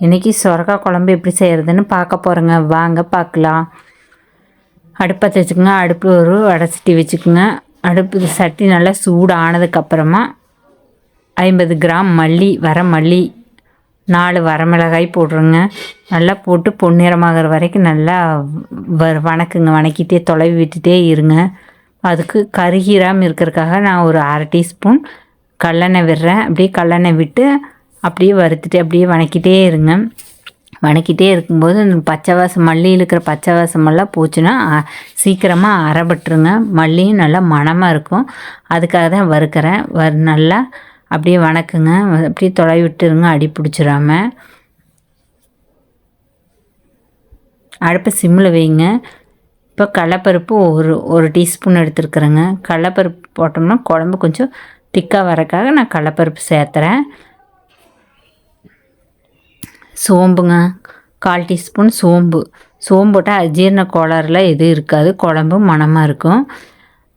இன்றைக்கி சுரக்காய் குழம்பு எப்படி செய்கிறதுன்னு பார்க்க போகிறேங்க வாங்க பார்க்கலாம். அடுப்பத்தை வச்சுக்கோங்க. அடுப்பு ஒரு வடை சட்டி வச்சுக்கோங்க. அடுப்பு சட்டி நல்லா சூடு ஆனதுக்கப்புறமா ஐம்பது கிராம் மல்லி வர மல்லி நாலு வரமிளகாய் போடுறோங்க. நல்லா போட்டு பொன்னிறமாகிற வரைக்கும் நல்லா வ வணக்குங்க. வணக்கிட்டே தொலைவி விட்டுட்டே இருங்க. அதுக்கு கருகீராமல் இருக்கிறதுக்காக நான் ஒரு அரை டீஸ்பூன் கல்லெண்ணெய் விடுறேன். அப்படியே கல்லெண்ணெய் விட்டு அப்படியே வறுத்துட்டு அப்படியே வணக்கிட்டே இருங்க. வணக்கிட்டே இருக்கும்போது இந்த பச்சை வாசம் மல்லியில் இருக்கிற பச்சை வாசமெல்லாம் போச்சுன்னா சீக்கிரமாக அரைபட்டுருங்க. மல்லியும் நல்லா மணமாக இருக்கும். அதுக்காக தான் வறுக்கிறேன். வறு நல்லா அப்படியே வணக்குங்க. அப்படியே தொலை விட்டுருங்க அடி பிடிச்சிடாம. அடுப்பை சிம்மில் வைங்க. இப்போ கடலப்பருப்பு ஒரு ஒரு டீஸ்பூன் எடுத்துருக்குறேங்க. கடலப்பருப்பு போட்டோம்னா குழம்பு கொஞ்சம் திக்காக வரக்காக நான் கடலப்பருப்பு சேர்த்துறேன். சோம்புங்க. கால் டீஸ்பூன் சோம்பு. சோம்பு போட்டால் அஜீரண கோளாறுலாம் எதுவும் இருக்காது. குழம்பும் மணமாக இருக்கும்.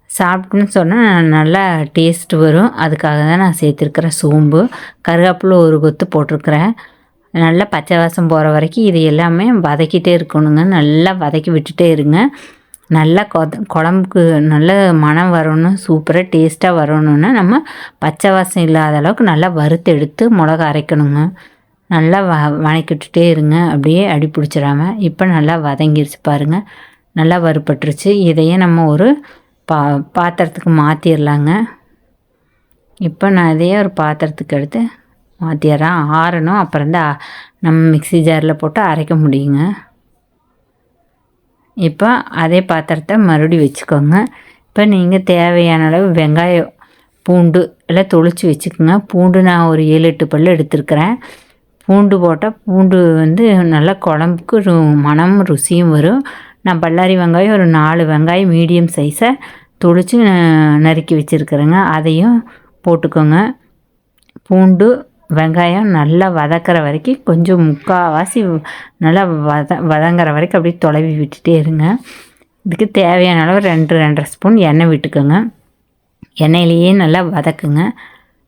சாப்பிட்டுன்னு சொன்னால் நல்லா டேஸ்ட் வரும். அதுக்காக தான் நான் சேர்த்துருக்குறேன் சோம்பு. கருவேப்பிலை ஒரு கொத்து போட்டிருக்கிறேன். நல்லா பச்சை வாசம் போகிற வரைக்கும் இது எல்லாமே வதக்கிட்டே இருக்கணுங்க. நல்லா வதக்கி விட்டுட்டே இருங்க. நல்லா கொத குழம்புக்கு நல்ல மனம் வரணும் சூப்பராக டேஸ்ட்டாக வரணுன்னா நம்ம பச்சை வாசம் இல்லாத அளவுக்கு நல்லா வறுத்து எடுத்து மிளகா அரைக்கணுங்க. நல்லா வ வணக்கிட்டுட்டே இருங்க. அப்படியே அடி பிடிச்சிடாம இப்போ நல்லா வதங்கிருச்சு பாருங்கள் நல்லா வறுப்பட்டுருச்சு இதையே நம்ம ஒரு பா பாத்திரத்துக்கு மாற்றிடலாங்க இப்போ நான் இதையே ஒரு பாத்திரத்துக்கு எடுத்து மாற்றிடுறேன் ஆறணும். அப்புறம் தான் நம்ம மிக்சி ஜாரில் போட்டு அரைக்க முடியுங்க. இப்போ அதே பாத்திரத்தை மறுபடியும் வச்சுக்கோங்க. இப்போ நீங்கள் தேவையான அளவு வெங்காயம் பூண்டு எல்லாம் தொளிச்சு வச்சுக்கோங்க. பூண்டு நான் ஒரு ஏழு எட்டு பல் எடுத்துருக்கிறேன். பூண்டு போட்டால் பூண்டு வந்து நல்லா குழம்புக்கு ரு மனம் ருசியும் வரும். நான் பல்லாரி வெங்காயம் ஒரு நாலு வெங்காயம் மீடியம் சைஸை தொளிச்சு நறுக்கி வச்சுருக்குறேங்க. அதையும் போட்டுக்கோங்க. பூண்டு வெங்காயம் நல்லா வதக்கிற வரைக்கும் கொஞ்சம் முக்கால்வாசி நல்லா வத வதங்குற வரைக்கும் அப்படியே தொலைவி விட்டுட்டே இருங்க. இதுக்கு தேவையான அளவு ரெண்டு ரெண்டரை ஸ்பூன் எண்ணெய் விட்டுக்கோங்க. எண்ணெயிலேயே நல்லா வதக்குங்க.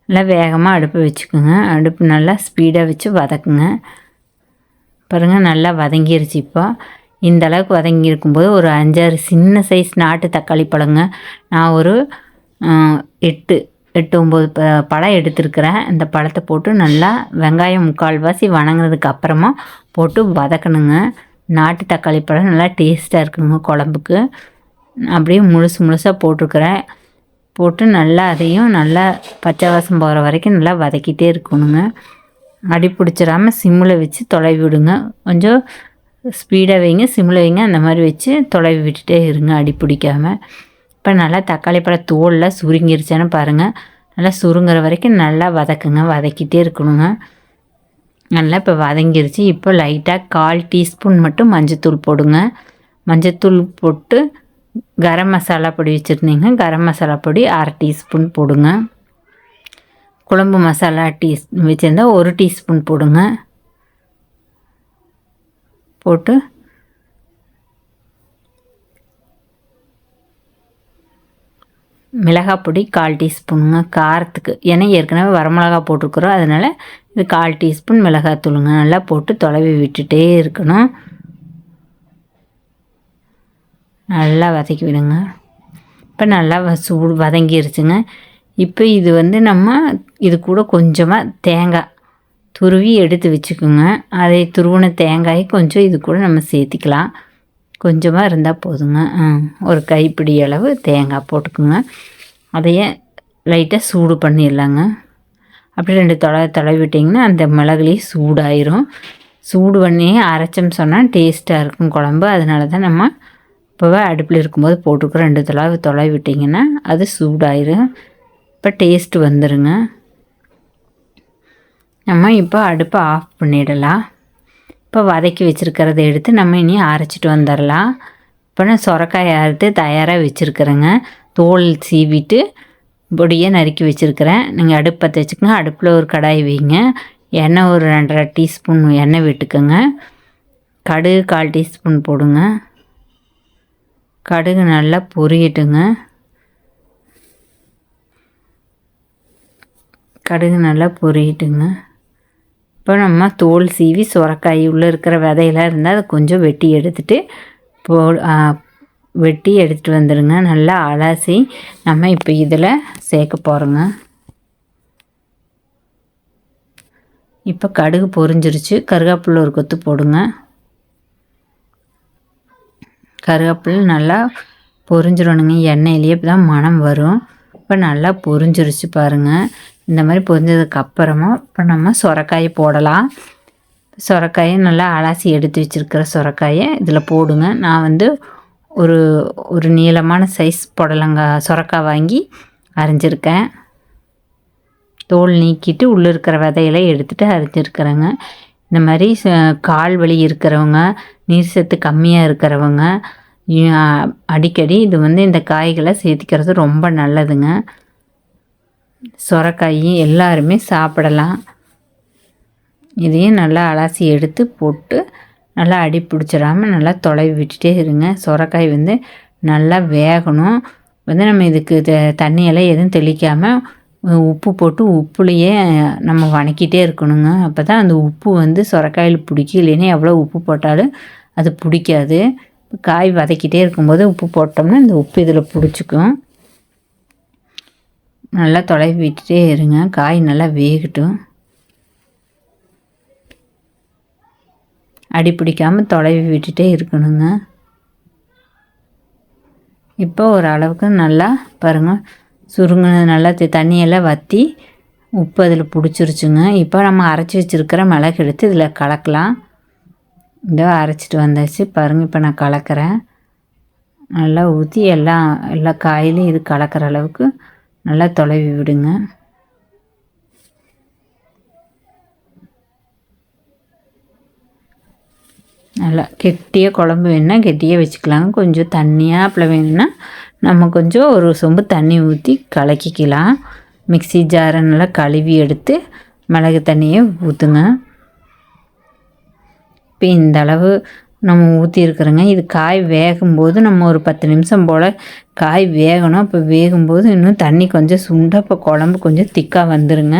நல்லா வேகமாக அடுப்பு வச்சுக்கோங்க. அடுப்பு நல்லா ஸ்பீடாக வச்சு வதக்குங்க. பாருங்கள் நல்லா வதங்கிருச்சு இப்போ. இந்த அளவுக்கு வதங்கி இருக்கும்போது ஒரு அஞ்சாறு சின்ன சைஸ் நாட்டு தக்காளி பழங்க. நான் ஒரு எட்டு எட்டு ஒம்பது ப பழம் எடுத்துருக்கிறேன். இந்த பழத்தை போட்டு நல்லா வெங்காயம் முக்கால்வாசி வணங்கினதுக்கு அப்புறமா போட்டு வதக்கணுங்க. நாட்டு தக்காளி பழம் நல்லா டேஸ்ட்டாக இருக்குங்க குழம்புக்கு. அப்படியே முழுசு முழுசாக போட்டிருக்கிறேன். போட்டு நல்லா அதையும் நல்லா பச்சை வாசம் போகிற வரைக்கும் நல்லா வதக்கிட்டே இருக்கணுங்க. அடி பிடிச்சிடாமல் சிம்மில் வச்சு தொலைவி விடுங்க. கொஞ்சம் ஸ்பீடாக வைங்க சிம்மில் வைங்க அந்த மாதிரி வச்சு தொலைவி விட்டுட்டே இருங்க அடி பிடிக்காமல் இப்போ நல்லா தக்காளி பழம் தோலில் சுருங்கிருச்சான்னு பாருங்கள் நல்லா சுருங்குற வரைக்கும் நல்லா வதக்குங்க வதக்கிட்டே இருக்கணுங்க. நல்லா இப்போ வதங்கிருச்சு. இப்போ லைட்டாக கால் டீஸ்பூன் மட்டும் மஞ்சத்தூள் போடுங்க. மஞ்சத்தூள் போட்டு கரம் மசாலா பொடி வச்சுருந்தீங்க. கரம் மசாலா பொடி அரை டீஸ்பூன் போடுங்க. குழம்பு மசாலா டீ வச்சுருந்தா ஒரு டீஸ்பூன் போடுங்க. போட்டு மிளகாய் பொடி கால் டீஸ்பூனுங்க. காரத்துக்கு ஏன்னா ஏற்கனவே வரமிளகா போட்டிருக்குறோம். அதனால் இது கால் டீஸ்பூன் மிளகாய் தூளுங்க நல்லா போட்டு தொலைவி விட்டுட்டே இருக்கணும். நல்லா வதக்கி விடுங்க இப்போ நல்லா சூடு வதங்கிருச்சுங்க. இப்போ இது வந்து நம்ம இது கூட கொஞ்சமாக தேங்காய் துருவி எடுத்து வச்சுக்கோங்க. அதை துருவின தேங்காய் கொஞ்சம் இது கூட நம்ம சேர்த்திக்கலாம். கொஞ்சமாக இருந்தால் போதுங்க. ஒரு கைப்பிடி அளவு தேங்காய் போட்டுக்குங்க. அதையே லைட்டாக சூடு பண்ணிடலாங்க. அப்படி ரெண்டு தொலை தொலை விட்டிங்கன்னா அந்த மிளகுலேயே சூடாயிரும். சூடு பண்ணி அரைச்சோம் சொன்னால் டேஸ்ட்டாக இருக்கும் குழம்பு. அதனால தான் நம்ம இப்போவே அடுப்பில் இருக்கும்போது போட்டுக்கிறோம் ரெண்டு தடவை தொலை விட்டிங்கன்னா அது சூடாயிரும். இப்போ டேஸ்ட்டு வந்துடுங்க நம்ம இப்போ அடுப்பை ஆஃப் பண்ணிடலாம். இப்போ வதக்கி வச்சுருக்கிறத எடுத்து நம்ம இனி அரைச்சிட்டு வந்துடலாம். இப்போ நான் சொரக்காய் அறுத்து தயாராக வச்சுருக்குறேங்க. தோல் சீவிட்டு பொடியை நறுக்கி வச்சுருக்கிறேன். நீங்கள் அடுப்பை வச்சுக்கோங்க. அடுப்பில் ஒரு கடாய் வைங்க. எண்ணெய் ஒரு ரெண்டரை டீஸ்பூன் எண்ணெய் விட்டுக்கோங்க. கடுகு கால் டீஸ்பூன் போடுங்க. கடுகு நல்லா பொரியட்டுங்க. கடுகு நல்லா பொரியட்டுங்க. இப்போ நம்ம தோல் சீவி சுரக்காய் உள்ளே இருக்கிற விதையெல்லாம் இருந்தால் அதை கொஞ்சம் வெட்டி எடுத்துகிட்டு போ வெட்டி எடுத்துகிட்டு வந்துடுங்க நல்லா அலசி நம்ம இப்போ இதில் சேர்க்க போகிறோங்க இப்போ கடுகு பொரிஞ்சிருச்சு. கருவேப்பிலை ஒரு கொத்து போடுங்க. கருவேப்பிலை நல்லா பொரிஞ்சிடணுங்க. எண்ணெயிலேயே தான் மனம் வரும். இப்போ நல்லா பொரிஞ்சிருச்சு பாருங்கள் இந்த மாதிரி பொரிஞ்சதுக்கு அப்புறமா இப்போ நம்ம சுரக்காயை போடலாம். சுரக்காயை நல்லா அலாசி எடுத்து வச்சுருக்கிற சுரக்காயை இதில் போடுங்க. நான் வந்து ஒரு ஒரு நீளமான சைஸ் புடலங்க. சுரக்காய் வாங்கி அரைஞ்சிருக்கேன். தோல் நீக்கிட்டு உள்ளே இருக்கிற விதையெல்லாம் எடுத்துகிட்டு அரைஞ்சிருக்கிறேங்க. இந்த மாதிரி கால் வலி இருக்கிறவங்க நீர் சத்து கம்மியாக இருக்கிறவங்க அடிக்கடி இது வந்து இந்த காய்களை சேர்த்திக்கிறது ரொம்ப நல்லதுங்க. சொரக்காய் எல்லாருமே சாப்பிடலாம். இதையும் நல்லா அலசி எடுத்து போட்டு நல்லா அடி பிடிச்சிடாமல் நல்லா தொலைவி விட்டுட்டே இருங்க. சுரக்காய் வந்து நல்லா வேகணும். வந்து நம்ம இதுக்கு தண்ணியெல்லாம் எதுவும் தெளிக்காமல் உப்பு போட்டு உப்புலேயே நம்ம வணக்கிட்டே இருக்கணுங்க. அப்போ தான் அந்த உப்பு வந்து சுரக்காயில் பிடிக்கும். இல்லைன்னா எவ்வளோ உப்பு போட்டாலும் அது பிடிக்காது. காய் வதக்கிட்டே இருக்கும்போது உப்பு போட்டோம்னா இந்த உப்பு இதில் பிடிச்சிக்கும். நல்லா தொலைவி விட்டுட்டே இருங்க. காய் நல்லா வேகட்டும். அடி பிடிக்காமல் தொலைவி விட்டுட்டே இருக்கணுங்க. இப்போ ஒரு அளவுக்கு நல்லா பாருங்கள் சுருங்கின நல்லா தண்ணியெல்லாம் வற்றி உப்பு அதில் பிடிச்சிருச்சுங்க. இப்போ நம்ம அரைச்சி வச்சுருக்கிற மிளகு எடுத்து இதில் கலக்கலாம். இதோ அரைச்சிட்டு வந்தாச்சு. பாருங்கள் இப்போ நான் கலக்கிறேன். நல்லா ஊற்றி எல்லாம் எல்லா காயிலையும் இது கலக்கிற அளவுக்கு நல்லா தொலைவி விடுங்க. நல்லா கெட்டியாக குழம்பு வேணுன்னா கெட்டியாக வச்சுக்கலாங்க. கொஞ்சம் தண்ணியாக அப்பளம் வேணும்னா நம்ம கொஞ்சம் ஒரு சொம்பு தண்ணி ஊற்றி கலக்கிக்கலாம். மிக்சி ஜாரை நல்லா கழுவி எடுத்து மிளகு தண்ணியை ஊற்றுங்க இப்போ இந்த அளவு நம்ம ஊற்றிருக்குறோங்க இது காய் வேகும்போது நம்ம ஒரு பத்து நிமிஷம் போல் காய் வேகணும். அப்போ வேகும்போது இன்னும் தண்ணி கொஞ்சம் சுண்ட இப்போ குழம்பு கொஞ்சம் திக்காக வந்துடுங்க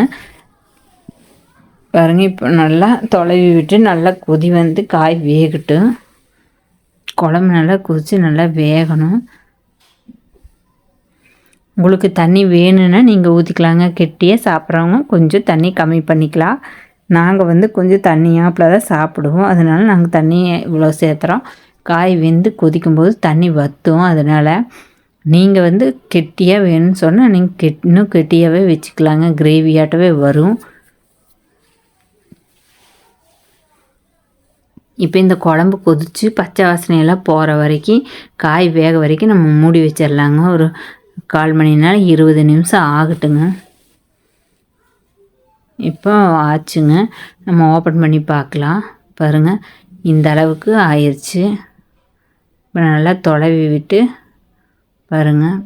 பாருங்க இப்போ நல்லா தொலைவி விட்டு நல்லா கொதி வந்து காய் வேகட்டும். குழம்பு நல்லா கொதித்து நல்லா வேகணும். உங்களுக்கு தண்ணி வேணும்னா நீங்கள் ஊற்றிக்கலாங்க கெட்டியாக சாப்பிட்றவங்க கொஞ்சம் தண்ணி கம்மி பண்ணிக்கலாம். நாங்கள் வந்து கொஞ்சம் தண்ணியாப்பில் தான் சாப்பிடுவோம். அதனால் நாங்கள் தண்ணி இவ்வளோ சேர்த்துறோம். காய் வெந்து கொதிக்கும்போது தண்ணி வற்றும் அதனால் நீங்கள் வந்து கெட்டியாக வேணும்னு சொன்னால் நீங்கள் கெட் இன்னும் கெட்டியாகவே வச்சுக்கலாங்க. கிரேவியாட்டவே வரும். இப்போ இந்த குழம்பு கொதித்து பச்சை வாசனையெல்லாம் போகிற வரைக்கும் காய் வேக வரைக்கும் நம்ம மூடி வச்சிடலாங்க ஒரு கால் மணி நேரம் இருபது நிமிஷம் ஆகட்டுங்க. இப்போ ஆச்சுங்க. நம்ம ஓப்பன் பண்ணி பார்க்கலாம். பாருங்கள் இந்த அளவுக்கு ஆயிடுச்சு இப்போ நல்லா தொலைவி விட்டு பாருங்கள்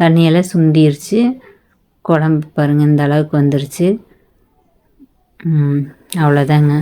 தண்ணியெல்லாம் சுண்டிருச்சு. குழம்பு பாருங்கள் இந்த அளவுக்கு வந்துருச்சு. அவ்வளோதாங்க.